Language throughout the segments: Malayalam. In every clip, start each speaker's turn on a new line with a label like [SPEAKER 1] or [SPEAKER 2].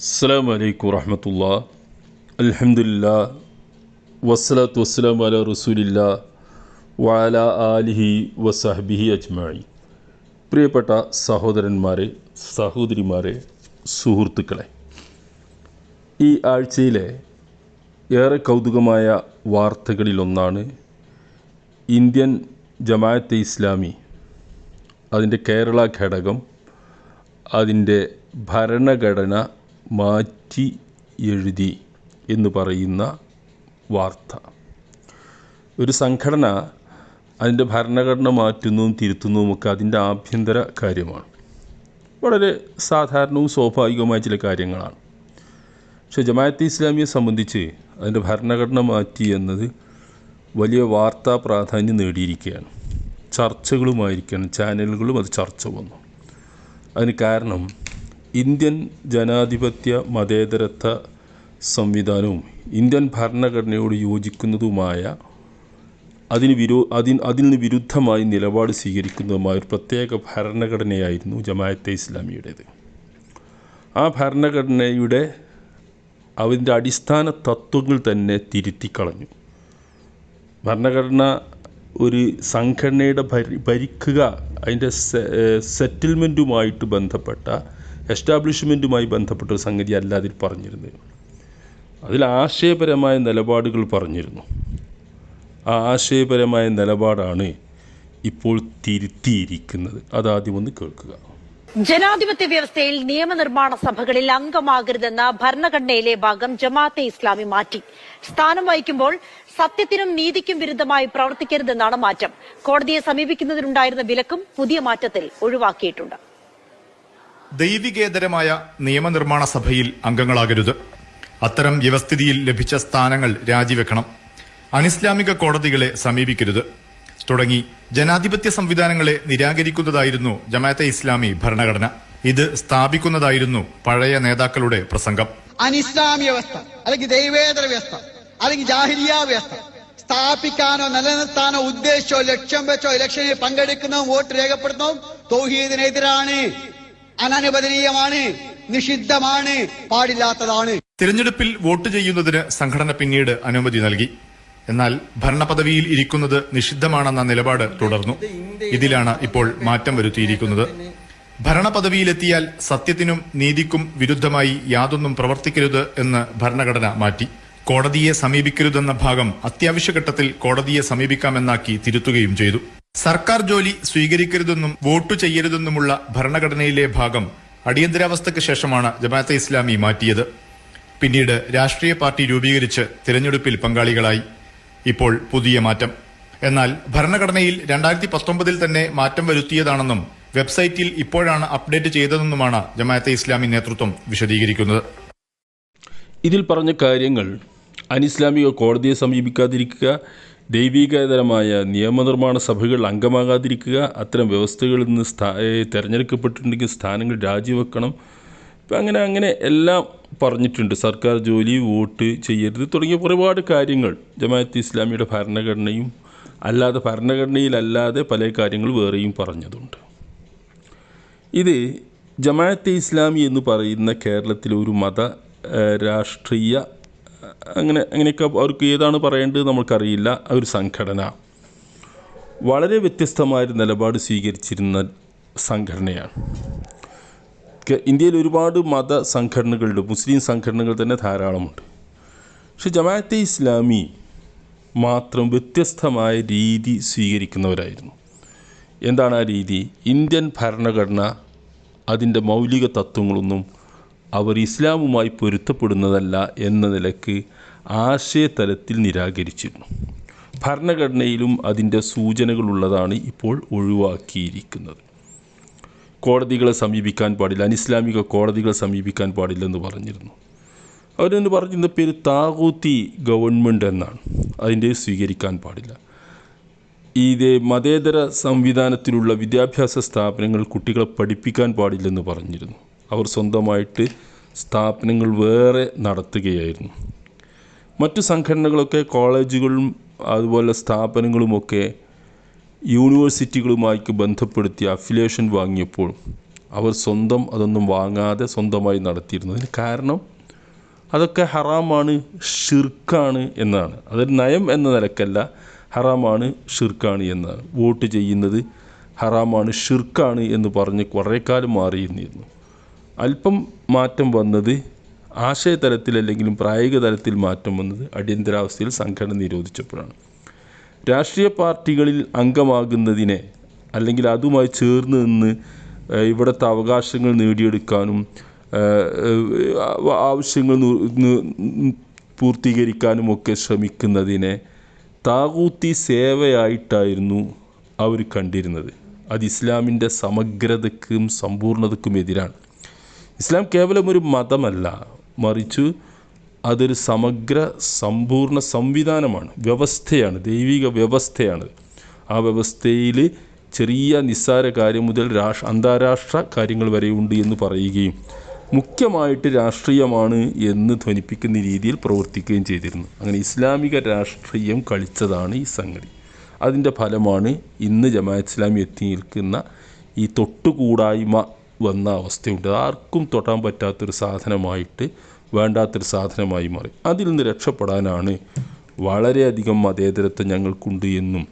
[SPEAKER 1] അസ്സാം വലൈക്കും വറഹമത്തുള്ള. അലഹമുല്ല വസ്സലാത്തു വസ്സലാം അല റസൂലില്ല. വാല ആലിഹി വസഹബിഹി അജ്മായി പ്രിയപ്പെട്ട സഹോദരന്മാരെ സഹോദരിമാരെ സുഹൃത്തുക്കളെ ഈ ആഴ്ചയിലെ ഏറെ കൗതുകമായ വാർത്തകളിലൊന്നാണ് ഇന്ത്യൻ ജമാഅത്തെ ഇസ്ലാമി അതിന്റെ കേരള ഘടകം അതിന്റെ ഭരണഘടന മാറ്റി എഴുതി എന്ന് പറയുന്ന വാർത്ത. ഒരു സംഘടന അതിന്റെ ഭരണഘടന മാറ്റുന്നതും തിരുത്തുന്നതുമൊക്കെ അതിന്റെ ആഭ്യന്തര കാര്യമാണ്. വളരെ സാധാരണവും സ്വാഭാവികവുമായ ചില കാര്യങ്ങളാണ്. പക്ഷേ ജമാഅത്തെ ഇസ്ലാമിയെ സംബന്ധിച്ച് അതിന്റെ ഭരണഘടന മാറ്റി എന്നത് വലിയ വാർത്താ പ്രാധാന്യം നേടിയിരിക്കുകയാണ്. ചർച്ചകളുമായിരിക്കണം ചാനലുകളും അത് ചർച്ച വന്നു. അതിന് കാരണം ഇന്ത്യൻ ജനാധിപത്യ മതേതരത്വ സംവിധാനവും ഇന്ത്യൻ ഭരണഘടനയോട് യോജിക്കുന്നതുമായ അതിന് വിരോ അതിന് അതിൽ നിന്ന് വിരുദ്ധമായി നിലപാട് സ്വീകരിക്കുന്നതുമായ ഒരു പ്രത്യേക ഭരണഘടനയായിരുന്നു ജമാഅത്തെ ഇസ്ലാമിയുടേത്. ആ ഭരണഘടനയുടെ അതിന്റെ അടിസ്ഥാന തത്വങ്ങൾ തന്നെ തിരുത്തിക്കളഞ്ഞു. ഭരണഘടന ഒരു സംഘടനയുടെ ഭരി ഭരിക്കുക അതിന്റെ സെറ്റിൽമെന്റുമായിട്ട് ബന്ധപ്പെട്ട എസ്റ്റാബ്ലിഷ്മെന്റുമായി ബന്ധപ്പെട്ട ഒരു സംഗതി അല്ല അതിൽ പറഞ്ഞിരുന്നത്. അതിൽ ആശയപരമായ നിലപാടുകൾ പറഞ്ഞിരുന്നു. ആ ആശയപരമായ നിലപാടാണ് ഇപ്പോൾ തിരുത്തിയിരിക്കുന്നത്. അതാദ്യം ഒന്ന് കേൾക്കുക.
[SPEAKER 2] ജനാധിപത്യ വ്യവസ്ഥയിൽ നിയമനിർമ്മാണ സഭകളിൽ അംഗമാകരുതെന്ന ഭരണഘടനയിലെ ഭാഗം ജമാഅത്തെ ഇസ്ലാമി മാറ്റി. സ്ഥാനം വഹിക്കുമ്പോൾ സത്യത്തിനും നീതിക്കും വിരുദ്ധമായി പ്രവർത്തിക്കരുതെന്നാണ് മാറ്റം. കോടതിയെ സമീപിക്കുന്നതിനുണ്ടായിരുന്ന വിലക്കും പുതിയ മാറ്റത്തിൽ ഒഴിവാക്കിയിട്ടുണ്ട്.
[SPEAKER 3] ദൈവികേതരമായ നിയമനിർമ്മാണ സഭയിൽ അംഗങ്ങളാകരുത്. അത്തരം വ്യവസ്ഥിതിയിൽ ലഭിച്ച സ്ഥാനങ്ങൾ രാജിവെക്കണം. അനിസ്ലാമിക കോടതികളെ സമീപിക്കരുത്. തുടങ്ങി ജനാധിപത്യ സംവിധാനങ്ങളെ നിരാകരിക്കുന്നതായിരുന്നു ജമാഅത്തെ ഇസ്ലാമി ഭരണഘടന. ഇത് സ്ഥാപിക്കുന്നതായിരുന്നു പഴയ നേതാക്കളുടെ പ്രസംഗം.
[SPEAKER 4] അനിസ്ലാമിക വ്യവസ്ഥ അല്ലെങ്കിൽ ദൈവേതര വ്യവസ്ഥ അല്ലെങ്കിൽ ജാഹിരിയ വ്യവസ്ഥ സ്ഥാപിക്കാനോ നിലനിർത്താനോ ഉദ്ദേശിച്ചോ ലക്ഷ്യം വെച്ചോ ഇലക്ഷനിൽ പങ്കെടുക്കുന്നതും വോട്ട് രേഖപ്പെടുത്തുന്നതും തൗഹീദിനെതിരാണ്. അനനുവദനീയമാണ് നിഷിദ്ധമാണ് പാടില്ലാത്തതാണ്.
[SPEAKER 3] തിരഞ്ഞെടുപ്പിൽ വോട്ട് ചെയ്യുന്നതിന് സംഘടന പിന്നീട് അനുമതി നൽകി. എന്നാൽ ഭരണപദവിയിൽ ഇരിക്കുന്നത് നിഷിദ്ധമാണെന്ന നിലപാട് തുടർന്നു. ഇതിലാണ് ഇപ്പോൾ മാറ്റം വരുത്തിയിരിക്കുന്നത്. ഭരണപദവിയിലെത്തിയാൽ സത്യത്തിനും നീതിക്കും വിരുദ്ധമായി യാതൊന്നും പ്രവർത്തിക്കരുത് എന്ന് ഭരണഘടന മാറ്റി. കോടതിയെ സമീപിക്കരുതെന്ന ഭാഗം അത്യാവശ്യഘട്ടത്തിൽ കോടതിയെ സമീപിക്കാമെന്നാക്കി തിരുത്തുകയും ചെയ്തു. സർക്കാർ ജോലി സ്വീകരിക്കരുതെന്നും വോട്ടു ചെയ്യരുതെന്നുമുള്ള ഭരണഘടനയിലെ ഭാഗം അടിയന്തരാവസ്ഥയ്ക്ക് ശേഷമാണ് ജമാഅത്തെ ഇസ്ലാമി മാറ്റിയത്. പിന്നീട് രാഷ്ട്രീയ പാർട്ടി രൂപീകരിച്ച് തിരഞ്ഞെടുപ്പിൽ പങ്കാളികളായി. ഇപ്പോൾ പുതിയ മാറ്റം. എന്നാൽ ഭരണഘടനയിൽ രണ്ടായിരത്തി പത്തൊമ്പതിൽ തന്നെ മാറ്റം വരുത്തിയതാണെന്നും വെബ്സൈറ്റിൽ ഇപ്പോഴാണ് അപ്ഡേറ്റ് ചെയ്തതെന്നുമാണ് ജമാഅത്തെ ഇസ്ലാമി നേതൃത്വം വിശദീകരിക്കുന്നത്.
[SPEAKER 1] ഇതിൽ പറഞ്ഞ കാര്യങ്ങൾ അനിസ്ലാമിക കോടതിയെ സമീപിക്കാതിരിക്കുക ദൈവികതരമായ നിയമനിർമ്മാണ സഭകൾ അംഗമാകാതിരിക്കുക അത്തരം വ്യവസ്ഥകളിൽ നിന്ന് സ്ഥാ തിരഞ്ഞെടുക്കപ്പെട്ടിട്ടുണ്ടെങ്കിൽ സ്ഥാനങ്ങൾ രാജിവെക്കണം. ഇപ്പം അങ്ങനെ അങ്ങനെ എല്ലാം പറഞ്ഞിട്ടുണ്ട്. സർക്കാർ ജോലി വോട്ട് ചെയ്യരുത് തുടങ്ങിയ ഒരുപാട് കാര്യങ്ങൾ. ജമാഅത്ത് ഇസ്ലാമിയുടെ ഭരണഘടനയും അല്ലാതെ ഭരണഘടനയിലല്ലാതെ പല കാര്യങ്ങൾ വേറെയും പറഞ്ഞതുണ്ട്. ഇത് ജമാഅത്തെ ഇസ്ലാമി എന്ന് പറയുന്ന കേരളത്തിലെ ഒരു മത രാഷ്ട്രീയ അങ്ങനെ അങ്ങനെയൊക്കെ അവർക്ക് ഏതാണ് പറയേണ്ടത് നമുക്കറിയില്ല ആ ഒരു സംഘടന. വളരെ വ്യത്യസ്തമായൊരു നിലപാട് സ്വീകരിച്ചിരുന്ന സംഘടനയാണ്. ഇന്ത്യയിൽ ഒരുപാട് മത സംഘടനകളുണ്ട്. മുസ്ലിം സംഘടനകൾ തന്നെ ധാരാളമുണ്ട്. പക്ഷെ ജമാഅത്തെ ഇസ്ലാമി മാത്രം വ്യത്യസ്തമായ രീതി സ്വീകരിക്കുന്നവരായിരുന്നു. എന്താണ് ആ രീതി? ഇന്ത്യൻ ഭരണഘടന അതിന്റെ മൗലിക തത്വങ്ങളൊന്നും അവർ ഇസ്ലാമുമായി പൊരുത്തപ്പെടുന്നതല്ല എന്ന നിലയ്ക്ക് ആശയതലത്തിൽ നിരാകരിച്ചിരുന്നു ഭരണഘടനയിലും അതിന്റെ സൂചനകളുള്ളതാണ് ഇപ്പോൾ ഒഴിവാക്കിയിരിക്കുന്നത്. കോടതികളെ സമീപിക്കാൻ പാടില്ല അനിസ്ലാമിക കോടതികളെ സമീപിക്കാൻ പാടില്ലെന്ന് പറഞ്ഞിരുന്നു. അവരെന്ന് പറഞ്ഞിരുന്ന പേര് താകൂത്തി ഗവൺമെന്റ് എന്നാണ്. അതിന്റെ സ്വീകരിക്കാൻ പാടില്ല. ഇത് മതേതര സംവിധാനത്തിലുള്ള വിദ്യാഭ്യാസ സ്ഥാപനങ്ങൾ കുട്ടികളെ പഠിപ്പിക്കാൻ പാടില്ലെന്ന് പറഞ്ഞിരുന്നു. അവർ സ്വന്തമായിട്ട് സ്ഥാപനങ്ങൾ വേറെ നടത്തുകയായിരുന്നു. മറ്റു സംഘടനകളൊക്കെ കോളേജുകളും അതുപോലെ സ്ഥാപനങ്ങളുമൊക്കെ യൂണിവേഴ്സിറ്റികളുമായി ബന്ധപ്പെടുത്തി അഫിലിയേഷൻ വാങ്ങിയപ്പോൾ അവർ സ്വന്തം അതൊന്നും വാങ്ങാതെ സ്വന്തമായി നടത്തിയിരുന്നു. അതിന് കാരണം അതൊക്കെ ഹറാമാണ് ഷിർക്കാണ് എന്നാണ്. അതൊരു നയം എന്ന നിലക്കല്ല ഹറാമാണ് ഷിർക്കാണ് എന്നാണ്. വോട്ട് ചെയ്യുന്നത് ഹറാമാണ് ഷിർക്കാണ് എന്ന് പറഞ്ഞ് കുറേ മാറിയിരുന്നിരുന്നു. അല്പം മാറ്റം വന്നത് ആശയതലത്തിൽ അല്ലെങ്കിലും പ്രായോഗിക തലത്തിൽ മാറ്റം വന്നത് അടിയന്തരാവസ്ഥയിൽ സംഘടന നിരോധിച്ചപ്പോഴാണ്. രാഷ്ട്രീയ പാർട്ടികളിൽ അംഗമാകുന്നതിനെ അല്ലെങ്കിൽ അതുമായി ചേർന്ന് നിന്ന് ഇവിടുത്തെ അവകാശങ്ങൾ നേടിയെടുക്കാനും ആവശ്യങ്ങൾ പൂർത്തീകരിക്കാനും ഒക്കെ ശ്രമിക്കുന്നതിനെ താകൂത്തി സേവയായിട്ടായിരുന്നു അവർ കണ്ടിരുന്നത്. അത് ഇസ്ലാമിന്റെ സമഗ്രതയ്ക്കും സമ്പൂർണതയ്ക്കും എതിരാണ്. ഇസ്ലാം കേവലം ഒരു മതമല്ല. മറിച്ച് അതൊരു സമഗ്ര സമ്പൂർണ സംവിധാനമാണ്. വ്യവസ്ഥയാണ് ദൈവിക വ്യവസ്ഥയാണ്. ആ വ്യവസ്ഥയിൽ ചെറിയ നിസ്സാര കാര്യം മുതൽ രാഷ്ട്ര അന്താരാഷ്ട്ര കാര്യങ്ങൾ വരെ ഉണ്ട് എന്ന് പറയുകയും മുഖ്യമായിട്ട് രാഷ്ട്രീയമാണ് എന്ന് ധ്വനിപ്പിക്കുന്ന രീതിയിൽ പ്രവർത്തിക്കുകയും ചെയ്തിരുന്നു. അങ്ങനെ ഇസ്ലാമിക രാഷ്ട്രീയം കളിച്ചതാണ് ഈ സംഗതി. അതിന്റെ ഫലമാണ് ഇന്ന് ജമാ ഇസ്ലാമി എത്തി നിൽക്കുന്ന ഈ തൊട്ടുകൂടായ്മ വന്ന അവസ്ഥയുണ്ട്. ആർക്കും തൊട്ടാൻ പറ്റാത്തൊരു സാധനമായിട്ട് വേണ്ടാത്തൊരു സാധനമായി മാറി. അതിൽ നിന്ന് രക്ഷപ്പെടാനാണ് വളരെയധികം മതേതരത്വം ഞങ്ങൾക്കുണ്ട് എന്നും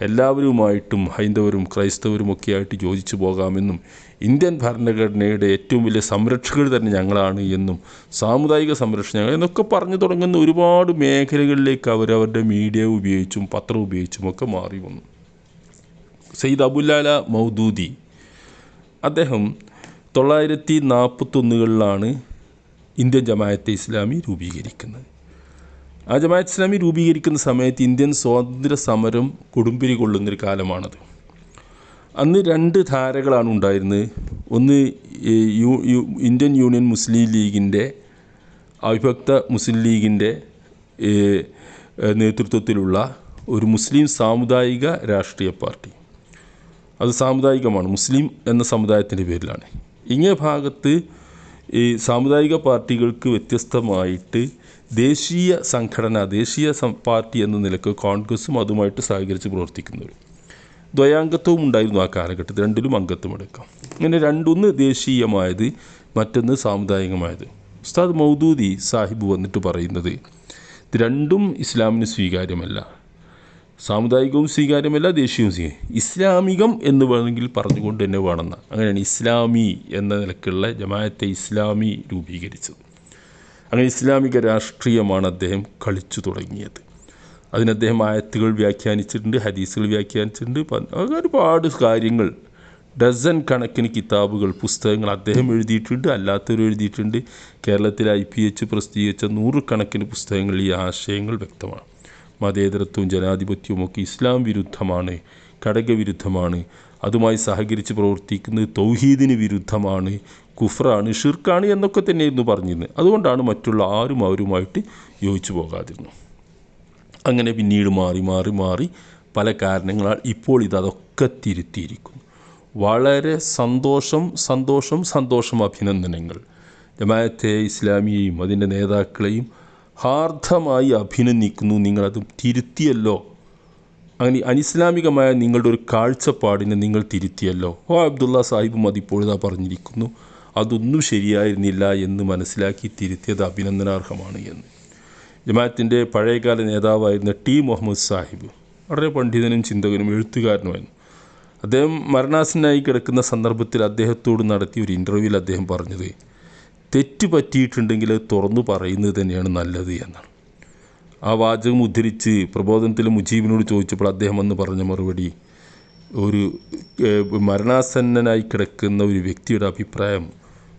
[SPEAKER 1] എല്ലാവരുമായിട്ടും ഹൈന്ദവരും ക്രൈസ്തവരും ഒക്കെ ആയിട്ട് യോജിച്ചു പോകാമെന്നും ഇന്ത്യൻ ഭരണഘടനയുടെ ഏറ്റവും വലിയ സംരക്ഷകർ തന്നെ ഞങ്ങളാണ് എന്നും സാമുദായിക സംരക്ഷണ എന്നൊക്കെ പറഞ്ഞു തുടങ്ങുന്ന ഒരുപാട് മേഖലകളിലേക്ക് അവരവരുടെ മീഡിയ ഉപയോഗിച്ചും പത്രം ഉപയോഗിച്ചും ഒക്കെ മാറി വന്നു. സെയ്ദ് അബുല്ലാല മൗദൂദി. അദ്ദേഹം തൊള്ളായിരത്തി നാൽപ്പത്തൊന്നുകളിലാണ് ഇന്ത്യൻ ജമാഅത്തെ ഇസ്ലാമി രൂപീകരിക്കുന്നത്. ആ ജമാഅത്ത് ഇസ്ലാമി രൂപീകരിക്കുന്ന സമയത്ത് ഇന്ത്യൻ സ്വാതന്ത്ര്യ സമരം കൊടുമ്പിരി കൊള്ളുന്നൊരു കാലമാണത്. അന്ന് രണ്ട് ധാരകളാണ് ഉണ്ടായിരുന്നത്. ഒന്ന് ഇന്ത്യൻ യൂണിയൻ മുസ്ലിം ലീഗിന്റെ അവിഭക്ത മുസ്ലിം ലീഗിന്റെ നേതൃത്വത്തിലുള്ള ഒരു മുസ്ലിം സാമുദായിക രാഷ്ട്രീയ പാർട്ടി. അത് സാമുദായികമാണ് മുസ്ലിം എന്ന സമുദായത്തിന്റെ പേരിലാണ്. ഇങ്ങേ ഭാഗത്ത് ഈ സാമുദായിക പാർട്ടികൾക്ക് വ്യത്യസ്തമായിട്ട് ദേശീയ സംഘടന ദേശീയ പാർട്ടി എന്ന നിലയ്ക്ക് കോൺഗ്രസ്സും അതുമായിട്ട് സഹകരിച്ച് പ്രവർത്തിക്കുന്നവർ ദ്വയാംഗത്വവും ഉണ്ടായിരുന്നു ആ കാലഘട്ടത്തിൽ. രണ്ടിലും അംഗത്വം എടുക്കാം. അങ്ങനെ രണ്ടൊന്ന് ദേശീയമായത് മറ്റൊന്ന് സാമുദായികമായത്. ഉസ്താദ് മൗദൂദി സാഹിബ് വന്നിട്ട് പറയുന്നത് രണ്ടും ഇസ്ലാമിന് സ്വീകാര്യമല്ല. സാമുദായികവും സ്വീകാര്യമല്ല ദേശീയവും സ്വീകാര്യം. ഇസ്ലാമികം എന്ന് വേണമെങ്കിൽ പറഞ്ഞുകൊണ്ട് തന്നെ വേണമെന്ന. അങ്ങനെയാണ് ഇസ്ലാമി എന്ന നിലക്കുള്ള ജമാഅത്തെ ഇസ്ലാമി രൂപീകരിച്ചത്. അങ്ങനെ ഇസ്ലാമിക രാഷ്ട്രീയമാണ് അദ്ദേഹം കളിച്ചു തുടങ്ങിയത്. അതിന് അദ്ദേഹം ആയത്തുകൾ വ്യാഖ്യാനിച്ചിട്ടുണ്ട് ഹദീസുകൾ വ്യാഖ്യാനിച്ചിട്ടുണ്ട്. ഒരുപാട് കാര്യങ്ങൾ ഡസൻ കണക്കിന് കിതാബുകൾ പുസ്തകങ്ങൾ അദ്ദേഹം എഴുതിയിട്ടുണ്ട് അല്ലാത്തവർ എഴുതിയിട്ടുണ്ട്. കേരളത്തിൽ ഐ പി എച്ച് പ്രസിദ്ധീകരിച്ച നൂറുകണക്കിന് പുസ്തകങ്ങൾ ഈ ആശയങ്ങൾ വ്യക്തമാണ്. മതേതരത്വവും ജനാധിപത്യവും ഒക്കെ ഇസ്ലാം വിരുദ്ധമാണ് ഘടകവിരുദ്ധമാണ്. അതുമായി സഹകരിച്ച് പ്രവർത്തിക്കുന്നത് തൗഹീദിന് വിരുദ്ധമാണ് കുഫ്രാണ് ഷിർക്കാണ് എന്നൊക്കെ തന്നെയായിരുന്നു പറഞ്ഞിരുന്നത്. അതുകൊണ്ടാണ് മറ്റുള്ള ആരും അവരുമായിട്ട് യോജിച്ചു പോകാതിരുന്നു അങ്ങനെ പിന്നീട് മാറി മാറി മാറി പല കാരണങ്ങളാൽ ഇപ്പോൾ ഇതൊക്കെ തിരുത്തിയിരിക്കുന്നു. വളരെ സന്തോഷം സന്തോഷം സന്തോഷം അഭിനന്ദനങ്ങൾ. ജമാഅത്തെ ഇസ്ലാമിയെയും അതിന്റെ നേതാക്കളെയും ഹാർദമായി അഭിനന്ദിക്കുന്നു. നിങ്ങളത് തിരുത്തിയല്ലോ. അങ്ങനെ അനിസ്ലാമികമായ നിങ്ങളുടെ ഒരു കാഴ്ചപ്പാടിനെ നിങ്ങൾ തിരുത്തിയല്ലോ. ഓ അബ്ദുള്ള സാഹിബും അതിപ്പോഴുതാ പറഞ്ഞിരിക്കുന്നു. അതൊന്നും ശരിയായിരുന്നില്ല എന്ന് മനസ്സിലാക്കി തിരുത്തിയത് അഭിനന്ദനാർഹമാണ് എന്ന്. ജമാഅത്തിന്റെ പഴയകാല നേതാവായിരുന്ന ടി. മുഹമ്മദ് സാഹിബ്. വളരെ പണ്ഡിതനും ചിന്തകനും എഴുത്തുകാരനുമായിരുന്നു അദ്ദേഹം മരണാസനായി കിടക്കുന്ന സന്ദർഭത്തിൽ അദ്ദേഹത്തോട് നടത്തിയ ഒരു ഇന്റർവ്യൂവിൽ അദ്ദേഹം പറഞ്ഞത് തെറ്റ് പറ്റിയിട്ടുണ്ടെങ്കിൽ അത് തുറന്നു പറയുന്നത് തന്നെയാണ് നല്ലത് എന്നാണ്. ആ വാചകം ഉദ്ധരിച്ച് പ്രബോധനത്തിൽ മുജീബിനോട് ചോദിച്ചപ്പോൾ അദ്ദേഹം അന്ന് പറഞ്ഞ മറുപടി ഒരു മരണാസന്നനായി കിടക്കുന്ന ഒരു വ്യക്തിയുടെ അഭിപ്രായം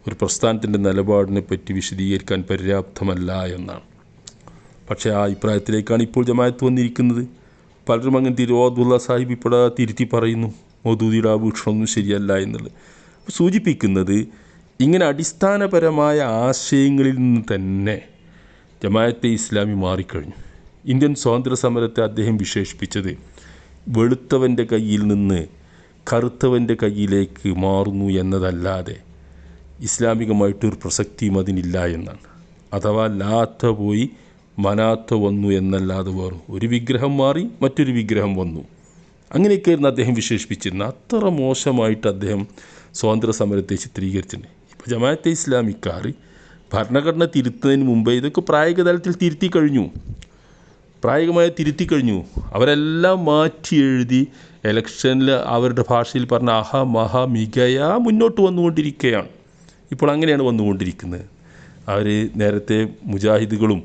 [SPEAKER 1] ഒരു പ്രസ്ഥാനത്തിന്റെ നിലപാടിനെ പറ്റി വിശദീകരിക്കാൻ പര്യാപ്തമല്ല എന്നാണ്. പക്ഷേ ആ അഭിപ്രായത്തിലേക്കാണ് ഇപ്പോൾ ജമായത്ത് വന്നിരിക്കുന്നത്. പലരും അങ്ങനെ തിരുവാദുള്ള സാഹിബ് ഇപ്പോഴാ തിരുത്തി പറയുന്നു മോദൂദിയുടെ ആ വീക്ഷണമൊന്നും ശരിയല്ല എന്നുള്ളത്. സൂചിപ്പിക്കുന്നത് ഇങ്ങനെ അടിസ്ഥാനപരമായ ആശയങ്ങളിൽ നിന്ന് തന്നെ ജമാഅത്തെ ഇസ്ലാമി മാറിക്കഴിഞ്ഞു. ഇന്ത്യൻ സ്വാതന്ത്ര്യ സമരത്തെ അദ്ദേഹം വിശേഷിപ്പിച്ചത് വെളുത്തവന്റെ കയ്യിൽ നിന്ന് കറുത്തവന്റെ കയ്യിലേക്ക് മാറുന്നു എന്നതല്ലാതെ ഇസ്ലാമികമായിട്ടൊരു പ്രസക്തിയും അതിനില്ല എന്നാണ്. അഥവാ ലാത്ത പോയി മനാത്ത വന്നു എന്നല്ലാതെ വേറും ഒരു വിഗ്രഹം മാറി മറ്റൊരു വിഗ്രഹം വന്നു. അങ്ങനെയൊക്കെയായിരുന്നു അദ്ദേഹം വിശേഷിപ്പിച്ചിരുന്നത്. അത്ര മോശമായിട്ട് അദ്ദേഹം സ്വാതന്ത്ര്യ സമരത്തെ ചിത്രീകരിച്ചിട്ടുണ്ട്. ജമാഅത്തെ ഇസ്ലാമിക്കാർ ഭരണഘടന തിരുത്തുന്നതിന് മുമ്പേ ഇതൊക്കെ പ്രായോഗിക തലത്തിൽ തിരുത്തി കഴിഞ്ഞു. പ്രായോഗികമായി തിരുത്തി കഴിഞ്ഞു. അവരെല്ലാം മാറ്റി എഴുതി ഇലക്ഷനിൽ അവരുടെ ഭാഷയിൽ പറഞ്ഞ അഹ മഹ മികയ മുന്നോട്ട് വന്നുകൊണ്ടിരിക്കുകയാണ്. ഇപ്പോൾ അങ്ങനെയാണ് വന്നുകൊണ്ടിരിക്കുന്നത്. അവർ നേരത്തെ മുജാഹിദുകളും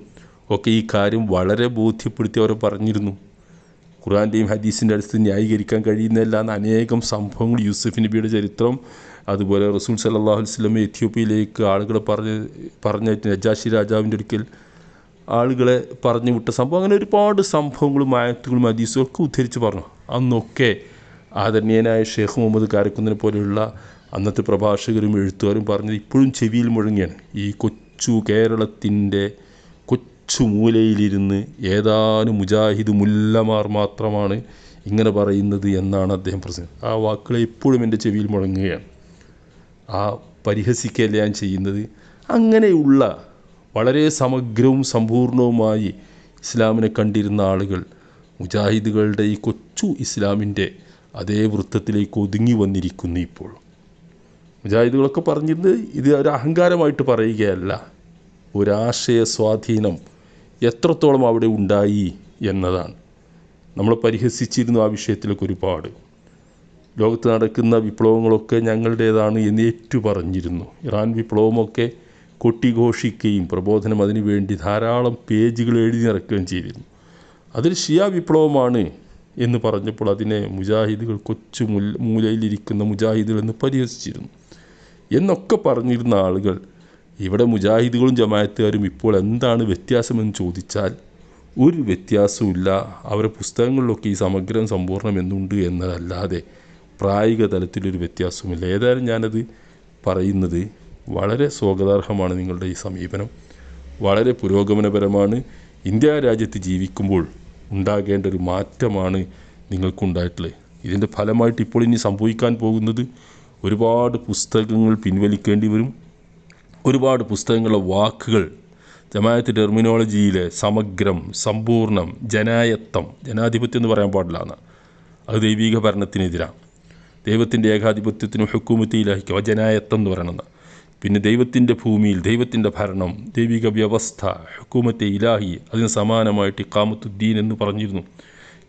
[SPEAKER 1] ഒക്കെ ഈ കാര്യം വളരെ ബോധ്യപ്പെടുത്തി അവർ പറഞ്ഞിരുന്നു. ഖുറാന്റെയും ഹദീസിന്റെ അടുത്ത് ന്യായീകരിക്കാൻ കഴിയുന്നില്ല എന്ന അനേകം സംഭവങ്ങൾ യൂസഫ് നബിയുടെ ചരിത്രം അതുപോലെ റസൂൽ സല്ലാഹു വസ്ലമെ എത്യോപ്യയിലേക്ക് ആളുകളെ പറഞ്ഞ് പറഞ്ഞ നജാഷി രാജാവിന്റെ അടുക്കൽ ആളുകളെ പറഞ്ഞു വിട്ട സംഭവം. അങ്ങനെ ഒരുപാട് സംഭവങ്ങളും ആയത്തുകളും അദീസും ഒക്കെ ഉദ്ധരിച്ച് പറഞ്ഞു. അന്നൊക്കെ ആദരണീയനായ ഷെയ്ഖ് മുഹമ്മദ് കാരക്കുന്നിനെ പോലെയുള്ള അന്നത്തെ പ്രഭാഷകരും എഴുത്തുകാരും പറഞ്ഞത് ഇപ്പോഴും ചെവിയിൽ മുഴങ്ങിയാണ്. ഈ കൊച്ചു കേരളത്തിന്റെ കൊച്ചു മൂലയിലിരുന്ന് ഏതാനും മുജാഹിദ് മുല്ലമാർ മാത്രമാണ് ഇങ്ങനെ പറയുന്നത് എന്നാണ് അദ്ദേഹം പ്രസംഗം ആ വാക്കുകൾ എപ്പോഴും എന്റെ ചെവിയിൽ മുഴങ്ങുകയാണ്. ആ പരിഹസിക്കുകയല്ല ചെയ്യുന്നത്? അങ്ങനെയുള്ള വളരെ സമഗ്രവും സമ്പൂർണവുമായി ഇസ്ലാമിനെ കണ്ടിരുന്ന ആളുകൾ മുജാഹിദുകളുടെ ഈ കൊച്ചു ഇസ്ലാമിന്റെ അതേ വൃത്തത്തിലേക്ക് ഒതുങ്ങി വന്നിരിക്കുന്നു ഇപ്പോൾ. മുജാഹിദുകളൊക്കെ പറഞ്ഞിരുന്നത് ഇത് ഒരു അഹങ്കാരമായിട്ട് പറയുകയല്ല. ഒരാശയ സ്വാധീനം എത്രത്തോളം അവിടെ ഉണ്ടായി എന്നതാണ്. നമ്മൾ പരിഹസിച്ചിരുന്നു ആ വിഷയത്തിലൊക്കെ ഒരുപാട്. ലോകത്ത് നടക്കുന്ന വിപ്ലവങ്ങളൊക്കെ ഞങ്ങളുടേതാണ് എന്ന് ഏറ്റു പറഞ്ഞിരുന്നു ഇറാൻ വിപ്ലവമൊക്കെ കൊട്ടിഘോഷിക്കുകയും പ്രബോധനം അതിനു വേണ്ടി ധാരാളം പേജുകൾ എഴുതി നിറക്കുകയും ചെയ്തിരുന്നു. അതിൽ ഷിയ വിപ്ലവമാണ് എന്ന് പറഞ്ഞപ്പോൾ അതിനെ മുജാഹിദുകൾ കൊച്ചു മൂലയിലിരിക്കുന്ന മുജാഹിദുകൾ എന്ന് പരിഹസിച്ചിരുന്നു. എന്നൊക്കെ പറഞ്ഞിരുന്ന ആളുകൾ ഇവിടെ മുജാഹിദുകളും ജമായത്തുകാരും ഇപ്പോൾ എന്താണ് വ്യത്യാസമെന്ന് ചോദിച്ചാൽ ഒരു വ്യത്യാസവുമില്ല. അവരുടെ പുസ്തകങ്ങളിലൊക്കെ ഈ സമഗ്രം സമ്പൂർണം എന്നുണ്ട് എന്നതല്ലാതെ പ്രായോഗിക തലത്തിലൊരു വ്യത്യാസവുമില്ല. ഏതായാലും ഞാനത് പറയുന്നത് വളരെ സ്വാഗതാർഹമാണ് നിങ്ങളുടെ ഈ സമീപനം. വളരെ പുരോഗമനപരമാണ്. ഇന്ത്യ രാജ്യത്ത് ജീവിക്കുമ്പോൾ ഉണ്ടാകേണ്ട ഒരു മാറ്റമാണ് നിങ്ങൾക്കുണ്ടായിട്ടുള്ളത്. ഇതിന്റെ ഫലമായിട്ട് ഇപ്പോൾ ഇനി സംഭവിക്കാൻ പോകുന്നത് ഒരുപാട് പുസ്തകങ്ങൾ പിൻവലിക്കേണ്ടി വരും. ഒരുപാട് പുസ്തകങ്ങളുടെ വാക്കുകൾ ജമായത്ത് ടെർമിനോളജിയിലെ സമഗ്രം സമ്പൂർണം ജനായത്തം ജനാധിപത്യം എന്ന് പറയാൻ പാടില്ല എന്നാണ്. അത് ദൈവിക ഭരണത്തിനെതിരാണ്. ദൈവത്തിന്റെ ഏകാധിപത്യത്തിനും ഹുക്കുമത്തിയിലായിരിക്കും ജനായത്തം എന്ന് പറയണമെന്ന് പിന്നെ ദൈവത്തിന്റെ ഭൂമിയിൽ ദൈവത്തിന്റെ ഭരണം ദൈവിക വ്യവസ്ഥ ഹുക്കുമത്തെ ഇലാഹി അതിന് സമാനമായിട്ട് ഇക്കാമത്തുദ്ദീൻ എന്ന് പറഞ്ഞിരുന്നു.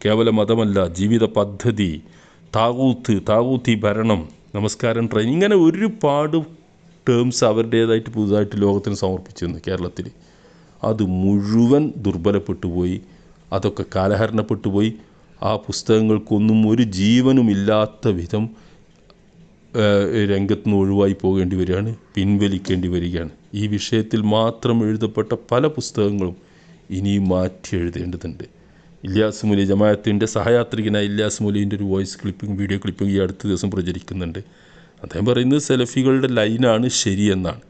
[SPEAKER 1] കേവല മതമല്ല ജീവിത പദ്ധതി താകൂത്ത് താകൂത്തി ഭരണം നമസ്കാരം ട്രെയിൻ ഇങ്ങനെ ഒരുപാട് ടേംസ് അവരുടേതായിട്ട് പുതുതായിട്ട് ലോകത്തിന് സമർപ്പിച്ചിരുന്നു കേരളത്തിൽ. അത് മുഴുവൻ ദുർബലപ്പെട്ടു പോയി അതൊക്കെ കാലഹരണപ്പെട്ടു പോയി ആ പുസ്തകങ്ങൾക്കൊന്നും ഒരു ജീവനുമില്ലാത്ത വിധം രംഗത്ത് നിന്ന് ഒഴിവായി പോകേണ്ടി വരികയാണ് പിൻവലിക്കേണ്ടി വരികയാണ്. ഈ വിഷയത്തിൽ മാത്രം എഴുതപ്പെട്ട പല പുസ്തകങ്ങളും ഇനിയും മാറ്റി എഴുതേണ്ടതുണ്ട്. ഇല്യാസ് മുലി ജമാഅത്തിന്റെ സഹയാത്രികനായ ഇല്യാസ് മുലീന്റെ ഒരു വോയിസ് ക്ലിപ്പിംഗ് വീഡിയോ ക്ലിപ്പിംഗ് ഈ അടുത്ത ദിവസം പ്രചരിക്കുന്നുണ്ട്. അദ്ദേഹം പറയുന്നത് സെലഫികളുടെ ലൈനാണ് ശരിയെന്നാണ്.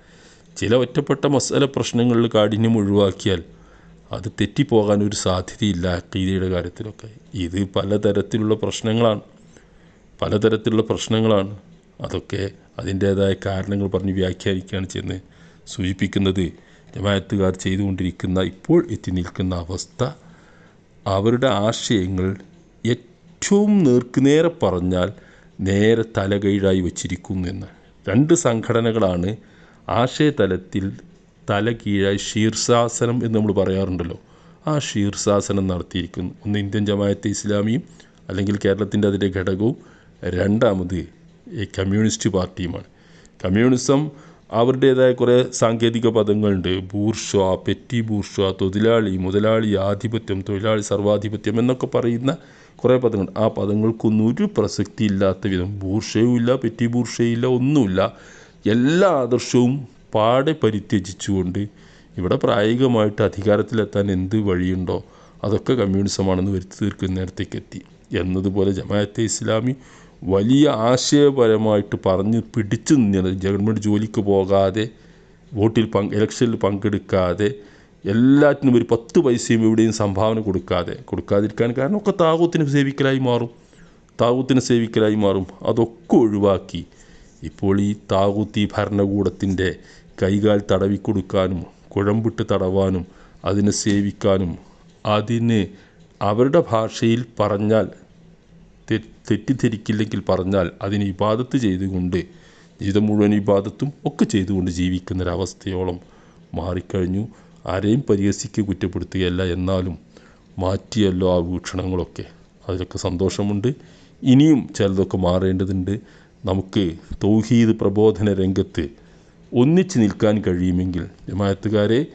[SPEAKER 1] ചില ഒറ്റപ്പെട്ട മസാല പ്രശ്നങ്ങളിൽ കാഠിന്യം ഒഴിവാക്കിയാൽ അത് തെറ്റിപ്പോകാൻ ഒരു സാധ്യതയില്ല അക്കീതയുടെ കാര്യത്തിലൊക്കെ. ഇത് പലതരത്തിലുള്ള പ്രശ്നങ്ങളാണ്. പലതരത്തിലുള്ള പ്രശ്നങ്ങളാണ്. അതൊക്കെ അതിന്റേതായ കാരണങ്ങൾ പറഞ്ഞ് വ്യാഖ്യാനിക്കുകയാണ് ചെന്ന് സൂചിപ്പിക്കുന്നത്. ജമായത്തുകാർ ചെയ്തുകൊണ്ടിരിക്കുന്ന ഇപ്പോൾ എത്തി നിൽക്കുന്ന അവസ്ഥ അവരുടെ ആശയങ്ങൾ ഏറ്റവും നേർക്കുനേരെ പറഞ്ഞാൽ നേരെ തലകീഴായി വച്ചിരിക്കുന്നു എന്ന് രണ്ട് സംഘടനകളാണ് ആശയതലത്തിൽ തല കീഴായി ശീർഷാസനം എന്ന് നമ്മൾ പറയാറുണ്ടല്ലോ. ആ ശീർഷാസനം നടത്തിയിരിക്കുന്നു ഒന്ന് ഇന്ത്യൻ ജമായത്തെ ഇസ്ലാമിയും അല്ലെങ്കിൽ കേരളത്തിന്റെ അതിന്റെ ഘടകവും രണ്ടാമത് ഈ കമ്മ്യൂണിസ്റ്റ് പാർട്ടിയുമാണ്. കമ്മ്യൂണിസം അവരുടേതായ കുറേ സാങ്കേതിക പദങ്ങളുണ്ട്. ബൂർഷ പെറ്റി ബൂർഷ തൊഴിലാളി മുതലാളി ആധിപത്യം തൊഴിലാളി സർവാധിപത്യം എന്നൊക്കെ പറയുന്ന കുറേ പദങ്ങൾ ആ പദങ്ങൾക്കൊന്നും ഒരു പ്രസക്തി ഇല്ലാത്ത വിധം ബൂർഷയും ഇല്ല പെറ്റി ബൂർഷയും ഇല്ല ഒന്നുമില്ല. എല്ലാ ആദർശവും പാടെ പരിത്യജിച്ചുകൊണ്ട് ഇവിടെ പ്രായോഗികമായിട്ട് അധികാരത്തിലെത്താൻ എന്ത് വഴിയുണ്ടോ അതൊക്കെ കമ്മ്യൂണിസമാണെന്ന് വരുത്തി തീർക്കുന്നിടത്തേക്ക് എത്തി. എന്നതുപോലെ ജമാഅത്തെ ഇസ്ലാമി വലിയ ആശയപരമായിട്ട് പറഞ്ഞ് പിടിച്ചു നിന്നത് ഗവൺമെന്റ് ജോലിക്ക് പോകാതെ വോട്ടിൽ പങ്ക് ഇലക്ഷനിൽ പങ്കെടുക്കാതെ എല്ലാറ്റിനും ഒരു പത്ത് പൈസയും എവിടെയും സംഭാവന കൊടുക്കാതെ കൊടുക്കാതിരിക്കാൻ കാരണം ഒക്കെ താകൂത്തിന് സേവിക്കലായി മാറും. താകൂത്തിന് സേവിക്കലായി മാറും. അതൊക്കെ ഒഴിവാക്കി. ഇപ്പോൾ ഈ താകൂത്തി ഭരണകൂടത്തിന്റെ കൈകാൽ തടവിക്കൊടുക്കാനും കുഴമ്പിട്ട് തടവാനും അതിനെ സേവിക്കാനും അതിന് അവരുടെ ഭാഷയിൽ പറഞ്ഞാൽ തെറ്റിദ്ധരിക്കില്ലെങ്കിൽ പറഞ്ഞാൽ അതിന് ഇബാദത്ത് ചെയ്തുകൊണ്ട് ജീവിതം മുഴുവൻ ഇബാദത്തും ഒക്കെ ചെയ്തുകൊണ്ട് ജീവിക്കുന്നൊരവസ്ഥയോളം മാറിക്കഴിഞ്ഞു. ആരെയും പരിഹസിക്കുക കുറ്റപ്പെടുത്തുകയല്ല. എന്നാലും മാറ്റിയല്ലോ ആ വീക്ഷണങ്ങളൊക്കെ. അതിലൊക്കെ സന്തോഷമുണ്ട്. ഇനിയും ചിലതൊക്കെ മാറേണ്ടതുണ്ട്. നമുക്ക് തൗഹീദ് പ്രബോധന രംഗത്ത് ഒന്നിച്ച് നിൽക്കാൻ കഴിയുമെങ്കിൽ ജമായത്തുകാരെ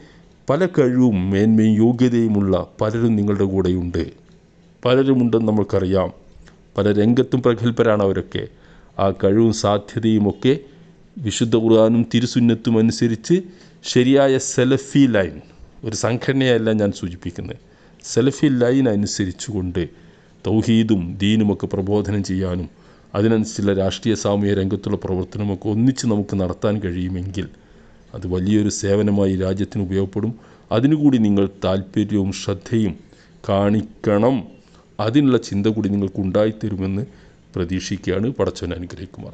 [SPEAKER 1] പല കഴിവും മേന്മയും യോഗ്യതയുമുള്ള പലരും നിങ്ങളുടെ കൂടെയുണ്ട്. പലരുമുണ്ടെന്ന് നമ്മൾക്കറിയാം. പല രംഗത്തും പ്രഗത്ഭരാണ് അവരൊക്കെ. ആ കഴിവും സാധ്യതയുമൊക്കെ വിശുദ്ധ ഖുർആാനും തിരുസുന്നത്തും അനുസരിച്ച് ശരിയായ സെലഫി ലൈൻ ഒരു സംഘടനയല്ല ഞാൻ സൂചിപ്പിക്കുന്നത്. സെലഫി ലൈൻ അനുസരിച്ചുകൊണ്ട് തൗഹീദും ദീനുമൊക്കെ പ്രബോധനം ചെയ്യാനും അതിനനുസരിച്ചുള്ള രാഷ്ട്രീയ സാമൂഹ്യ രംഗത്തുള്ള പ്രവർത്തനമൊക്കെ ഒന്നിച്ച് നമുക്ക് നടത്താൻ കഴിയുമെങ്കിൽ അത് വലിയൊരു സേവനമായി രാജ്യത്തിന് ഉപയോഗപ്പെടും. അതിനുകൂടി നിങ്ങൾ താല്പര്യവും ശ്രദ്ധയും കാണിക്കണം. അതിനുള്ള ചിന്ത കൂടി നിങ്ങൾക്ക് ഉണ്ടായിത്തരുമെന്ന് പ്രതീക്ഷിക്കുകയാണ്. പടച്ചവൻ അനുഗ്രഹിക്കുമാറാണ്